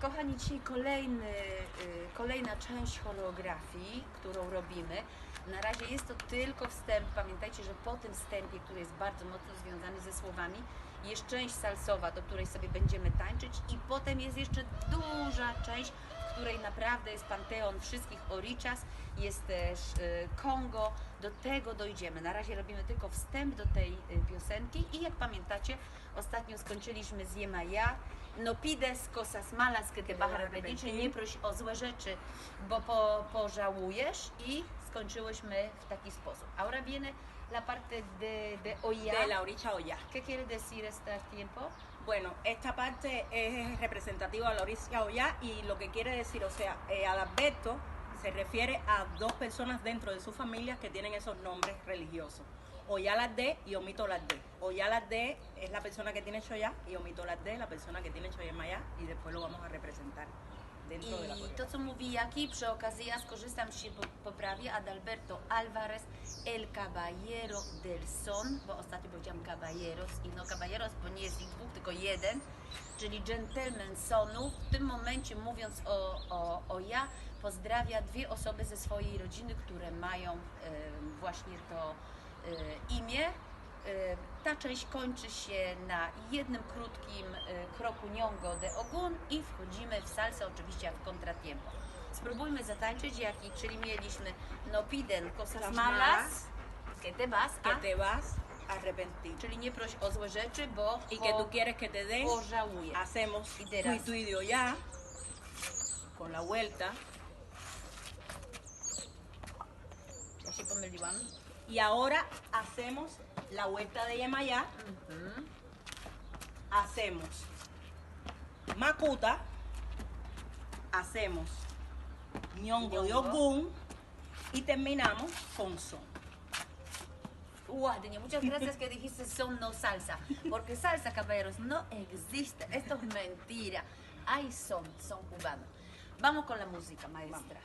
Kochani, dzisiaj kolejny, y, kolejna część choreografii, którą robimy. Na razie jest to tylko wstęp. Pamiętajcie, że po tym wstępie, który jest bardzo mocno związany ze słowami, jest część salsowa, do której sobie będziemy tańczyć i potem jest jeszcze duża część, której naprawdę jest panteon wszystkich orichas, jest też y, Kongo. Do tego dojdziemy. Na razie robimy tylko wstęp do tej y, piosenki i jak pamiętacie, ostatnio skończyliśmy z Jemaja. No pides cosas malas que te czyli nie proś o złe rzeczy, bo po, pożałujesz i skończyłyśmy w taki sposób. Ahora viene la parte de, de Oya. de la oricha olla. ¿Qué quiere decir este tiempo? Bueno, esta parte es representativa de la oricha olla y lo que quiere decir, o sea, eh, Adalberto se refiere a dos personas dentro de su familia que tienen esos nombres religiosos. Oya las de y omito las de. Oya las de es la persona que tiene Choya y omito las de la persona que tiene Choya Maya y después lo vamos a representar I to, co mówi Jaki, przy okazji ja skorzystam, się po- poprawię, Adalberto Alvarez, El Caballero del Son, bo ostatnio powiedziałam caballeros i no caballeros, bo nie jest ich dwóch, tylko jeden, czyli gentleman sonu. W tym momencie mówiąc o, o, o ja, pozdrawia dwie osoby ze swojej rodziny, które mają e, właśnie to e, imię. Ta część kończy się na jednym krótkim e, kroku Nyongo de Ogun i wchodzimy w salsę, oczywiście w contratiempo. Spróbujmy zatańczyć, jaki, czyli mieliśmy no piden cosas Las malas, que te vas Que te vas arrepentir. czyli nie proś o złe rzeczy, bo Y que tú quieres que te den pożałujesz. hacemos Y tú dirás. y tú y yo ya con la vuelta Ja się pomyliłam. Y ahora hacemos la vuelta de Yemayá Mhm. hacemos Makuta hacemos Nyongo de Ñongo. Ogun y terminamos con Son muchas gracias que dijiste son no salsa, porque salsa, caballeros, no existe, esto es mentira. Hay son, son cubanos. Vamos con la música, maestra.